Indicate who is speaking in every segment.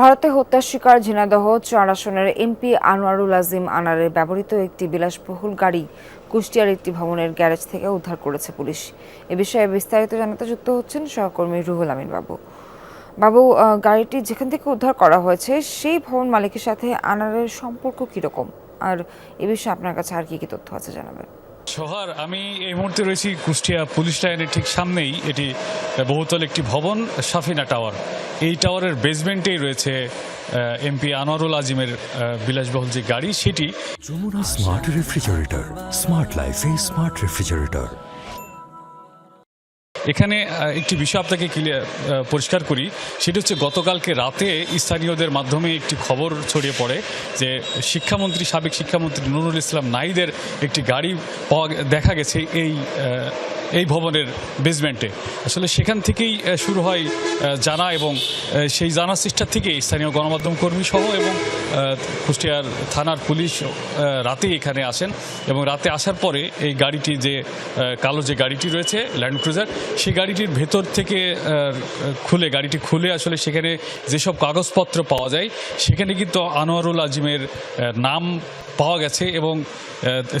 Speaker 1: ভারতে হত্যার শিকার ঝিনাইদহ, চার আসনের এমপি আনোয়ারুল আজিম আনারের ব্যবহৃত একটি বিলাসবহুল গাড়ি কুষ্টিয়ার একটি ভবনের গ্যারেজ থেকে উদ্ধার করেছে পুলিশ। এ বিষয়ে বিস্তারিত জানাতে যুক্ত হচ্ছেন সহকর্মী রুহুল আমিন বাবু। বাবু গাড়িটি যেখান থেকে উদ্ধার করা হয়েছে, সেই ভবন মালিকের সাথে আনারের সম্পর্ক কীরকম? আর এ বিষয়ে আপনার কাছে আর কি কি তথ্য আছে জানাবেন?
Speaker 2: সোহার, আমি এই মুহূর্তে রয়েছি কুষ্টিয়া পুলিশ লাইনের ঠিক সামনেই। এটি বহুতল একটি ভবন, সাফিনা টাওয়ার। এই টাওয়ারের বেসমেন্টেই রয়েছে এমপি আনোয়ারুল আজিমের বিলাসবহুল যে গাড়ি, সেটি।
Speaker 3: যমুনা স্মার্ট রেফ্রিজারেটর, স্মার্ট লাইফে স্মার্ট রেফ্রিজারেটর।
Speaker 2: এখানে একটি বিষয় আপনাকে ক্লিয়ার পরিষ্কার করি। সেটি হচ্ছে গতকালকে রাতে স্থানীয়দের মাধ্যমে একটি খবর ছড়িয়ে পড়ে যে শিক্ষামন্ত্রী, সাবেক শিক্ষামন্ত্রী নুরুল ইসলাম নাইদের একটি গাড়ি পাওয়া দেখা গেছে এই এই ভবনের বেসমেন্টে আসলে সেখান থেকেই শুরু হয় জানা এবং সেই জানার চেষ্টা থেকে স্থানীয় গণমাধ্যম কর্মী সহ এবং কুষ্টিয়ার থানার পুলিশ রাতে এখানে আসেন এবং রাতে আসার পরে এই গাড়িটি যে কালো যে গাড়িটি রয়েছে ল্যান্ড ক্রুজার সেই গাড়িটির ভেতর থেকে খুলে, গাড়িটি খুলে আসলে সেখানে যেসব কাগজপত্র পাওয়া যায়, সেখানে কিন্তু আনোয়ারুল আজিমের নাম পাওয়া গেছে এবং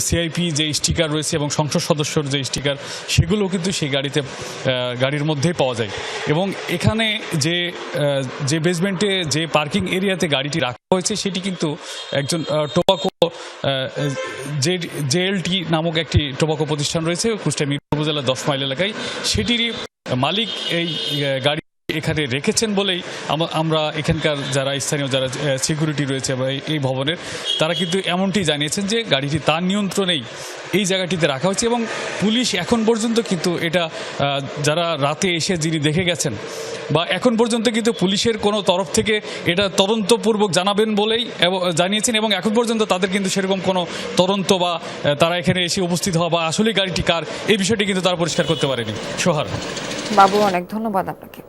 Speaker 2: সিআইপি যে স্টিকার রয়েছে এবং সংসদ সদস্যর যে স্টিকার সেগুলো কিন্তু সেই গাড়িতে গাড়ির মধ্যেই পাওয়া যায়। এবং এখানে যে যে বেসমেন্টে যে পার্কিং এরিয়াতে গাড়িটি রাখা হয়েছে, সেটি কিন্তু একজন টোবাকো জেএলটি নামক একটি টোবাকো প্রতিষ্ঠান রয়েছে, কুষ্টিয়া মিরপুর উপজেলার দশ মাইল এলাকায়। সেটিরই মালিক এই গাড়ি এখানে রেখেছেন বলেই আমরা এখানকার যারা স্থানীয়, যারা সিকিউরিটি রয়েছে বা এই ভবনের, তারা কিন্তু এমনটি জানিয়েছেন যে গাড়িটি তার নিয়ন্ত্রণেই এই জায়গাটিতে রাখা হয়েছে এবং পুলিশ এখন পর্যন্ত কিন্তু এটা যারা রাতে এসে যিনি দেখে গেছেন বা এখন পর্যন্ত কিন্তু পুলিশের কোনো তরফ থেকে এটা তদন্তপূর্বক জানাবেন বলেই জানিয়েছেন এবং এখন পর্যন্ত তাদের কিন্তু সেরকম কোনো তদন্ত বা তারা এখানে এসে উপস্থিত হওয়া বা আসলে গাড়িটি কার, এই বিষয়টি কিন্তু তারা পরিষ্কার করতে পারেনি। সোহার
Speaker 1: বাবু, অনেক ধন্যবাদ আপনাকে।